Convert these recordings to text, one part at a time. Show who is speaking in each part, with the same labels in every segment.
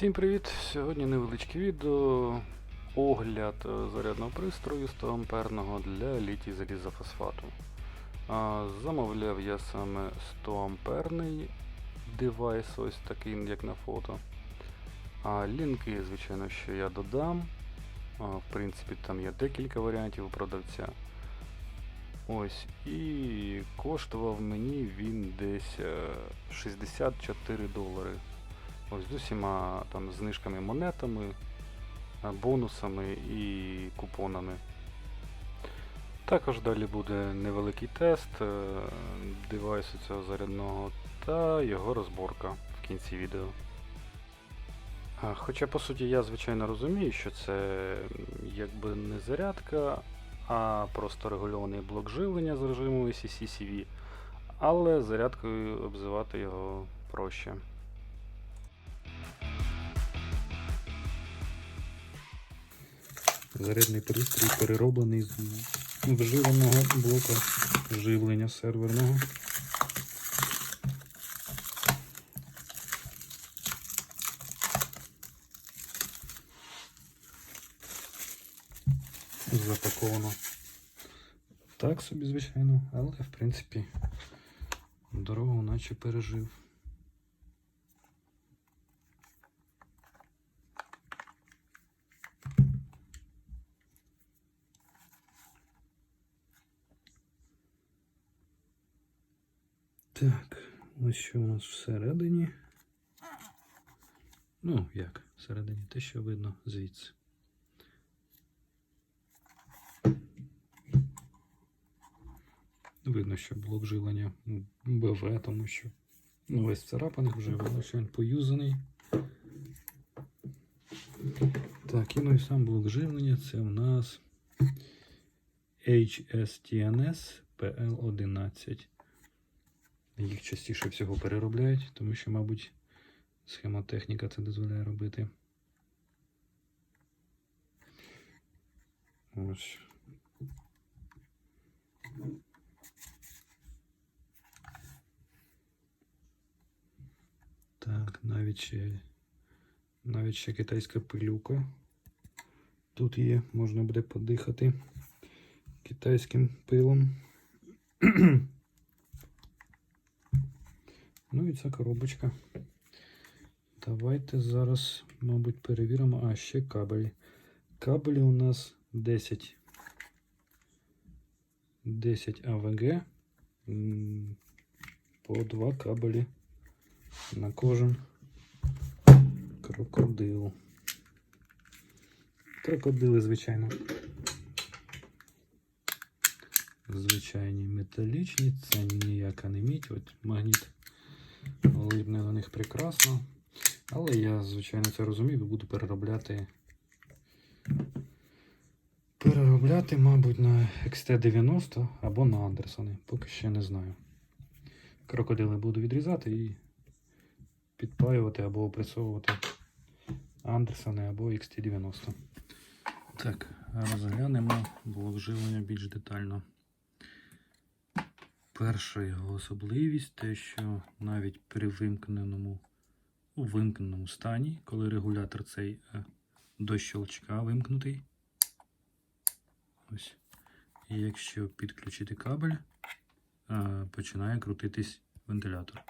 Speaker 1: Всім привіт! Сьогодні невеличке відео. Огляд е, зарядного пристрою 100 амперного для літій залізофосфату. Замовляв я саме 100 амперний девайс, ось такий, як на фото. А лінки, звичайно, що я додам. В принципі, там є декілька варіантів у продавця. Ось, і коштував мені він десь е, 64 долари. Ось з усіма там знижками монетами, е, бонусами і купонами. Також далі буде невеликий тест е, девайсу цього зарядного та його розборка в кінці відео. Хоча по суті я звичайно розумію, що це якби не зарядка, а просто регульований блок живлення з режиму CCCV, але зарядкою обзивати його проще. Зарядний пристрій перероблений з вживаного блока живлення серверного. Запаковано так собі, звичайно, але в принципі дорогу наче пережив. Так, ось що у нас всередині. Ну, як всередині, те, що видно звідси. Видно, що блок живлення БВ, тому що ну, весь царапаний вже, видно, що він поюзаний. Так, і ну і сам блок живлення це у нас HSTNS PL11. Їх частіше всього переробляють, тому що, мабуть, схемотехніка це дозволяє робити. Ось. Так, навіть ще, навіть ще китайська пилюка. Тут є, можна буде подихати китайським пилом. Ну і ця коробочка. Давайте зараз, мабуть, перевіримо. А, ще кабелі. Кабелі у нас 10. 10 АВГ. М, По два кабелі на кожен крокодил. Крокодили, звичайно. Звичайні металічні, це ніяка не мідь, от магніт липне на них прекрасно. Але я, звичайно, це розумію і буду переробляти. Переробляти, мабуть, на XT90 або на Андерсони. Поки ще не знаю. Крокодили буду відрізати і підпаювати або опресовувати Андерсони або XT90. Так, розглянемо блок живлення більш детально. Перша його особливість те, що навіть при вимкненому у вимкненому стані, коли регулятор цей е, до щелчка вимкнутий. Ось. І якщо підключити кабель, е, починає крутитись вентилятор.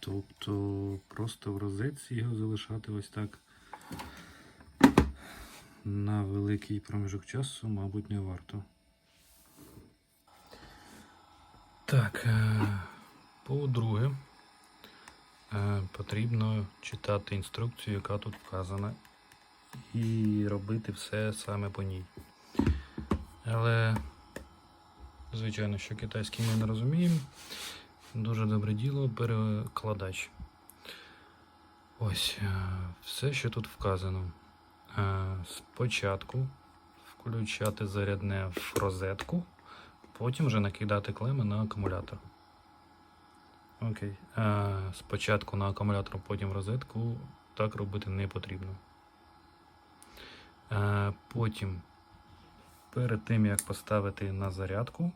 Speaker 1: Тобто просто в розетці його залишати ось так на великий проміжок часу, мабуть, не варто. Так, е, по-друге, е, потрібно читати інструкцію, яка тут вказана, і робити все саме по ній. Але, звичайно, що китайський ми не розуміємо. Дуже добре діло, перекладач. Ось е, все, що тут вказано. Е, Спочатку включати зарядне в розетку, потім вже накидати клеми на акумулятор. Окей. Е, Спочатку на акумулятор, потім в розетку. Так робити не потрібно. Потім Перед тим як поставити на зарядку,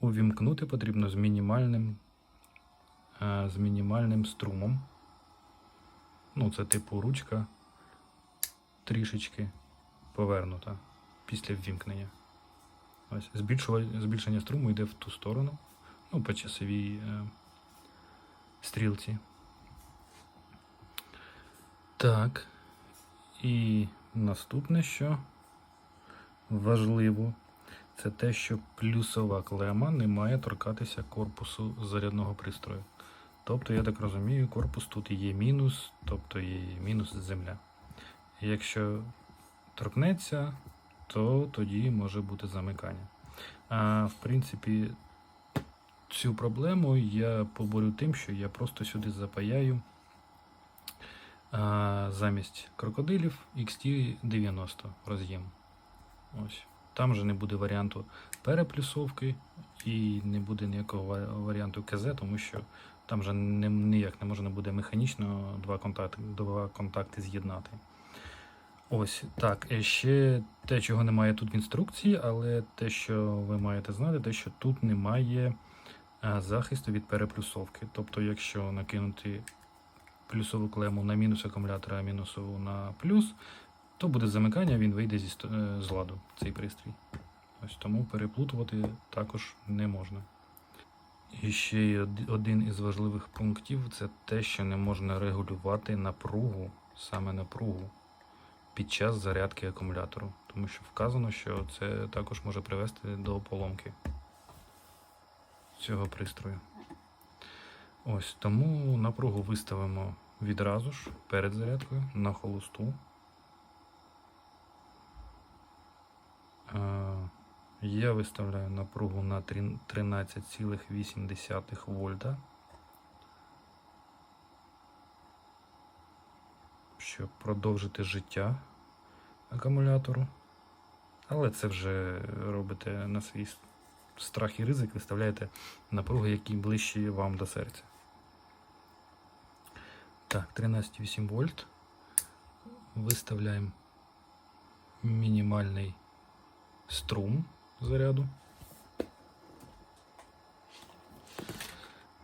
Speaker 1: увімкнути потрібно з мінімальним, е, з мінімальним струмом. Ну, це типу ручка трішечки повернута після ввімкнення. Ось збільшення струму йде в ту сторону, ну, по часовій е, стрілці. Так. І наступне, що важливо, це те, що плюсова клема не має торкатися корпусу зарядного пристрою. Тобто, я так розумію, корпус тут є мінус, тобто є мінус земля. Якщо торкнеться, то тоді може бути замикання. А в принципі, цю проблему я поборю тим, що я просто сюди запаяю а, замість крокодилів XT90 роз'єм. Ось. Там же не буде варіанту переплюсовки і не буде ніякого варіанту КЗ, тому що там же не, ніяк не можна буде механічно два контакти, два контакти з'єднати. Ось так. е, Ще те, чого немає тут в інструкції, але те, що ви маєте знати, те, що тут немає е, захисту від переплюсовки. Тобто, якщо накинути плюсову клему на мінус акумулятора, а мінусову на плюс, то буде замикання, він вийде зі е, з ладу, цей пристрій. Ось тому переплутувати також не можна. І ще один із важливих пунктів це те, що не можна регулювати напругу, саме напругу під час зарядки акумулятору, тому що вказано, що це також може привести до поломки цього пристрою. Ось тому напругу виставимо відразу ж перед зарядкою на холосту. Я виставляю напругу на 13,8 вольта. Щоб продовжити життя акумулятору. Але це вже робите на свій страх і ризик, виставляєте напруги, які ближчі вам до серця. Так, 13,8 вольт. Виставляємо мінімальний струм заряду.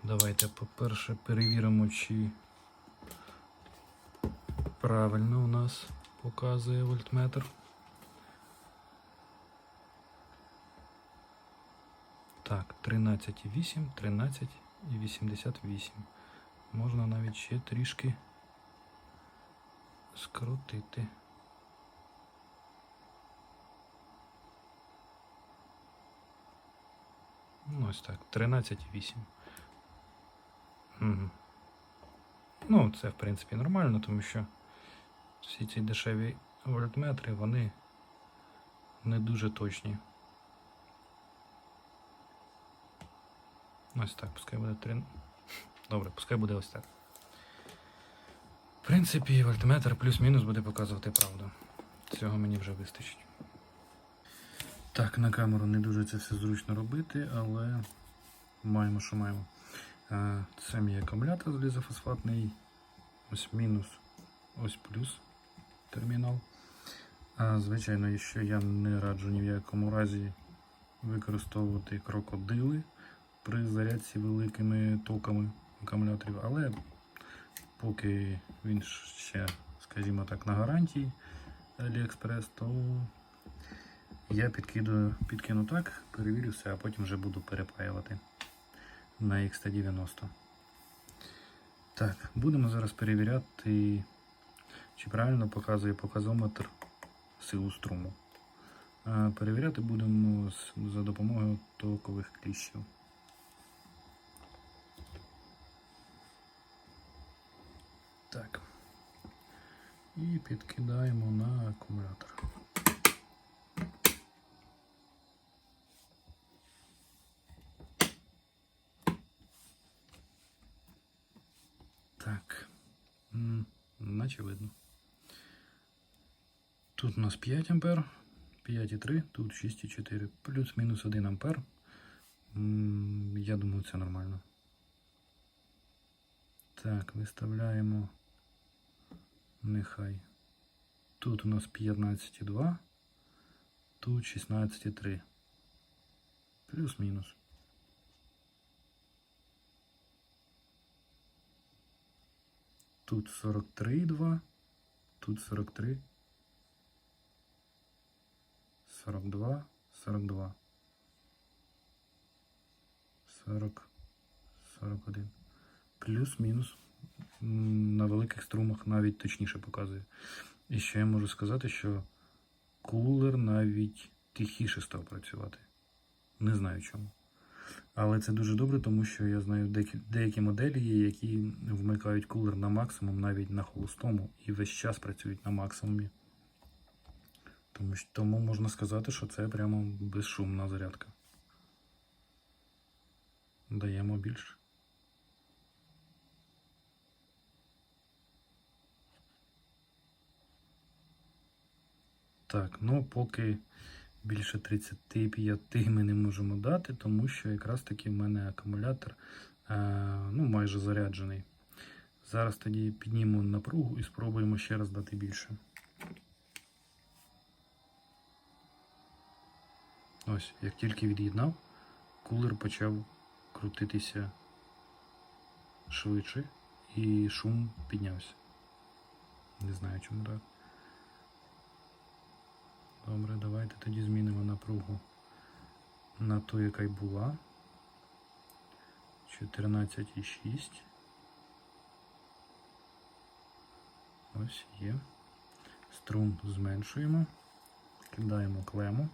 Speaker 1: Давайте, по-перше, перевіримо, чи правильно у нас показує вольтметр. Так, 13,8, 13,88. Можна навіть ще трішки скрутити. Ну, ось так, 13,8. Угу. Ну, це, в принципі, нормально, тому що всі ці дешеві вольтметри, вони не дуже точні. Ось так, пускай буде 3. Добре, пускай буде ось так. В принципі, вольтметр плюс-мінус буде показувати правду. Цього мені вже вистачить. Так, на камеру не дуже це все зручно робити, але маємо, що маємо. Е, Це мій акумулятор залізофосфатний. Ось мінус, ось плюс термінал. А, звичайно, що я не раджу ні в якому разі використовувати крокодили при зарядці великими токами акумуляторів, але поки він ще, скажімо так, на гарантії AliExpress, то я підкину, підкину так, перевірю все, а потім вже буду перепаювати на XT90. Так, будемо зараз перевіряти, чи правильно показує показометр силу струму. А Перевіряти будемо за допомогою токових кліщів. Так. І підкидаємо на акумулятор. Так. Наче видно. Тут у нас 5 ампер, 5,3, тут 6,4, плюс-мінус 1 ампер. Я думаю, це нормально. Так, виставляємо. Нехай. Тут у нас 15,2, Тут 16,3. Плюс-мінус. Тут 43,2. Тут 43. 42, 42. 40, 41. Плюс-мінус. На великих струмах навіть точніше показує. І ще я можу сказати, що кулер навіть тихіше став працювати. Не знаю чому. Але це дуже добре, тому що я знаю деякі, моделі які вмикають кулер на максимум навіть на холостому і весь час працюють на максимумі. Тому, тому можна сказати, що це прямо безшумна зарядка. Даємо більше. Так, ну поки більше 35 ми не можемо дати, тому що якраз таки в мене акумулятор е, ну, майже заряджений. Зараз тоді піднімемо напругу і спробуємо ще раз дати більше. Ось, як тільки від'єднав, кулер почав крутитися швидше і шум піднявся. Не знаю чому так. Добре, давайте тоді змінимо напругу на ту, яка й була. 14,6. Ось є. Струм зменшуємо. Кидаємо клему.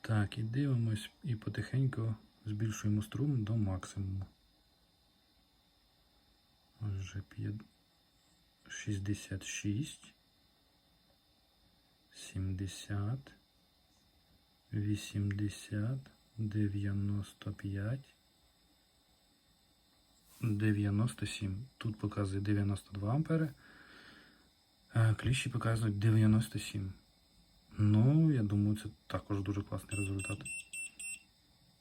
Speaker 1: Так, і дивимось і потихеньку збільшуємо струм до максимуму. Ось вже 5. 66, 70, 80, 95, 97. Тут показує 92 ампери, а кліщі показують 97. Ну, я думаю, це також дуже класний результат.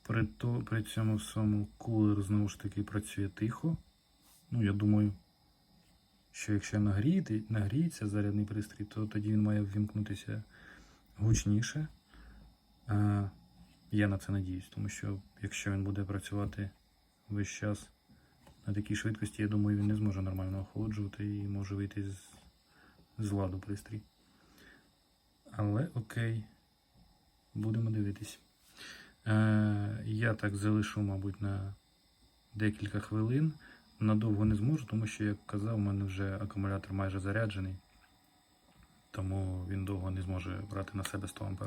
Speaker 1: При, то, при цьому всьому кулер знову ж таки працює тихо. Ну, я думаю що якщо нагріти, нагріється зарядний пристрій, то тоді він має ввімкнутися гучніше. Я на це надіюсь, тому що якщо він буде працювати весь час на такій швидкості, я думаю, він не зможе нормально охолоджувати і може вийти з, з ладу пристрій. Але окей, будемо дивитись. Е, я так залишу, мабуть, на декілька хвилин. Надовго не зможу, тому що, як казав, у мене вже акумулятор майже заряджений, тому він довго не зможе брати на себе 100 А.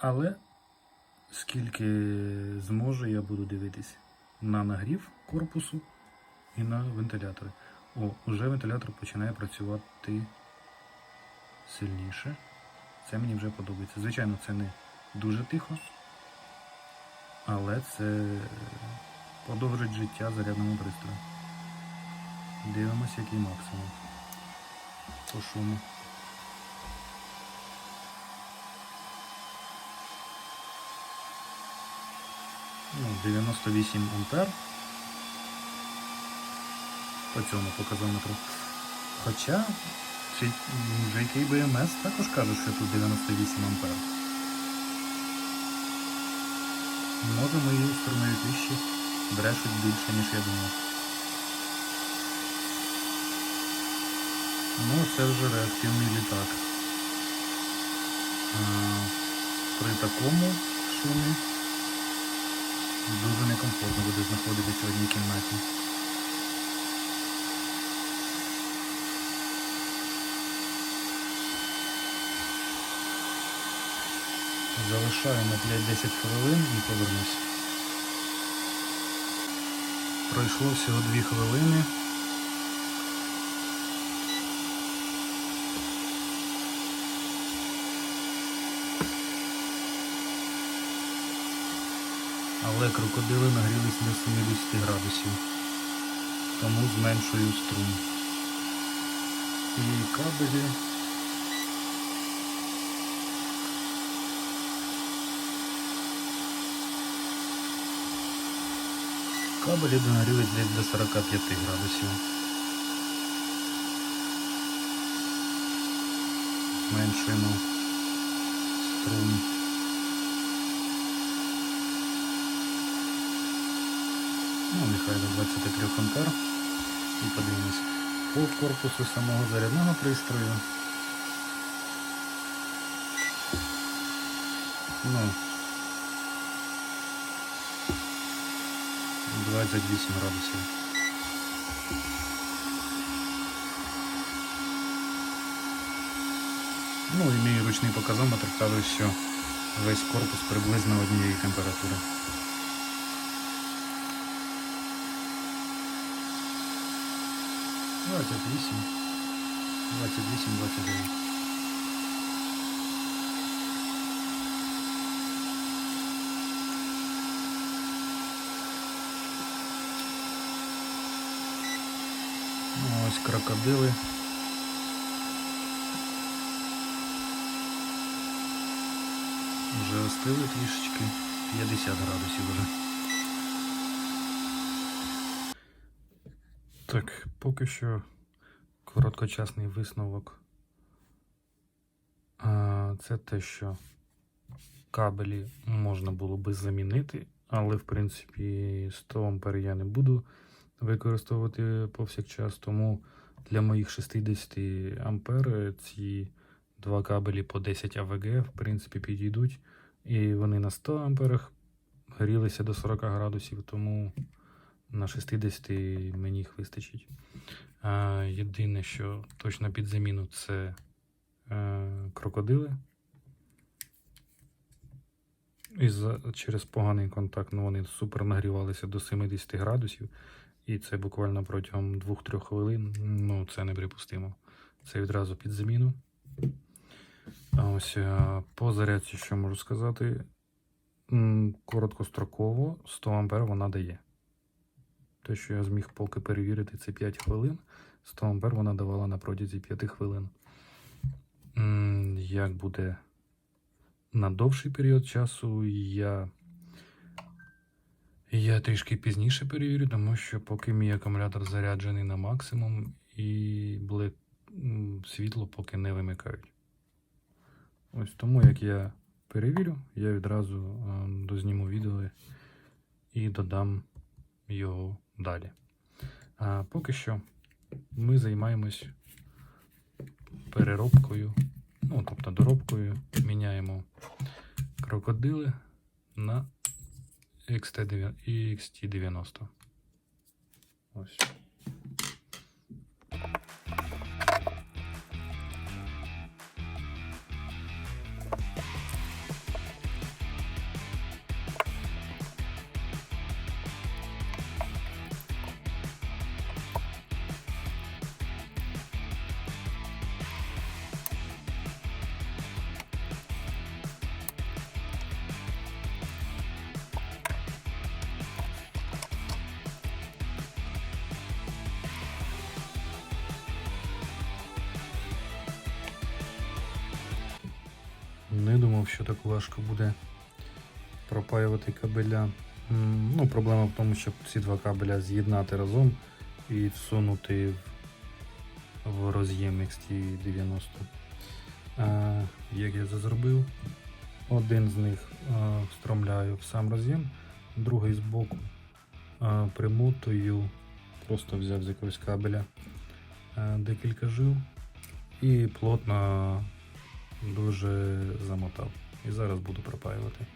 Speaker 1: Але скільки зможу, я буду дивитись на нагрів корпусу і на вентилятори. О, уже вентилятор починає працювати сильніше. Це мені вже подобається. Звичайно, це не дуже тихо, але це подовжить життя зарядному пристрою. Дивимося, який максимум по шуму. Ну, 98 ампер по цьому показометру. Хоча JK BMS також каже, що тут 98 ампер. Може мої сторонові кліщі брешуть більше, ніж я думав. Ну, це вже реактивний літак. При такому шумі дуже некомфортно буде знаходитися в одній кімнаті. Залишаю на 5-10 хвилин і повернусь. Пройшло всього 2 хвилини. Але крокодили нагрілись до 70 градусів. Тому зменшую струм. І кабелі. Кабелі донарюють десь до 45 градусів. зменшуємо струм. Ну, нехай до 23 ампер. І подивимось по корпусу самого зарядного пристрою. Ну, 28 градусів. Ну і мій ручний показометр каже, що весь корпус приблизно однієї температури. Двадцять вісім. Двадцять вісім, двадцять дев'ять. Ось крокодили. Вже остили трішечки. 50 градусів вже. Так, поки що короткочасний висновок. Це те, що кабелі можна було би замінити, але в принципі 100 ампер я не буду використовувати повсякчас, тому для моїх 60 ампер ці два кабелі по 10 АВГ в принципі підійдуть. І вони на 100 амперах грілися до 40 градусів, тому на 60 мені їх вистачить. Єдине, що точно під заміну, це е, крокодили. І за, через поганий контакт ну, вони супер нагрівалися до 70 градусів. І це буквально протягом 2-3 хвилин. Ну, це неприпустимо. Це відразу під заміну. А ось е, по зарядці, що можу сказати, короткостроково 100 ампер вона дає. Те, що я зміг поки перевірити, це 5 хвилин. 100 ампер вона давала на протязі 5 хвилин. Як буде на довший період часу, я, я трішки пізніше перевірю, тому що поки мій акумулятор заряджений на максимум і блик, світло поки не вимикають. Ось тому, як я перевірю, я відразу е, дозніму відео і додам його далі. А поки що ми займаємось переробкою, ну, тобто доробкою, міняємо крокодили на XT9 і XT90. Ось. Думав, що так важко буде пропаювати кабеля. Ну, проблема в тому, щоб ці два кабеля з'єднати разом і всунути в, роз'єм XT90. А, як я це зробив? Один з них а, встромляю в сам роз'єм, другий збоку а, примотую, просто взяв з якогось кабеля а, декілька жил і плотно дуже замотав. І зараз буду пропаювати.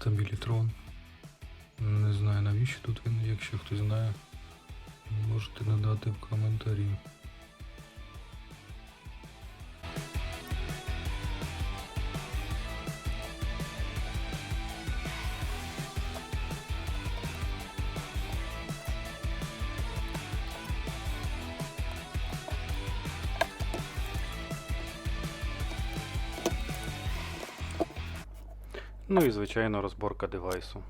Speaker 1: Стабілітрон. Не знаю навіщо тут він, якщо хтось знає, можете надати в коментарі. Ну і звичайно розборка девайсу.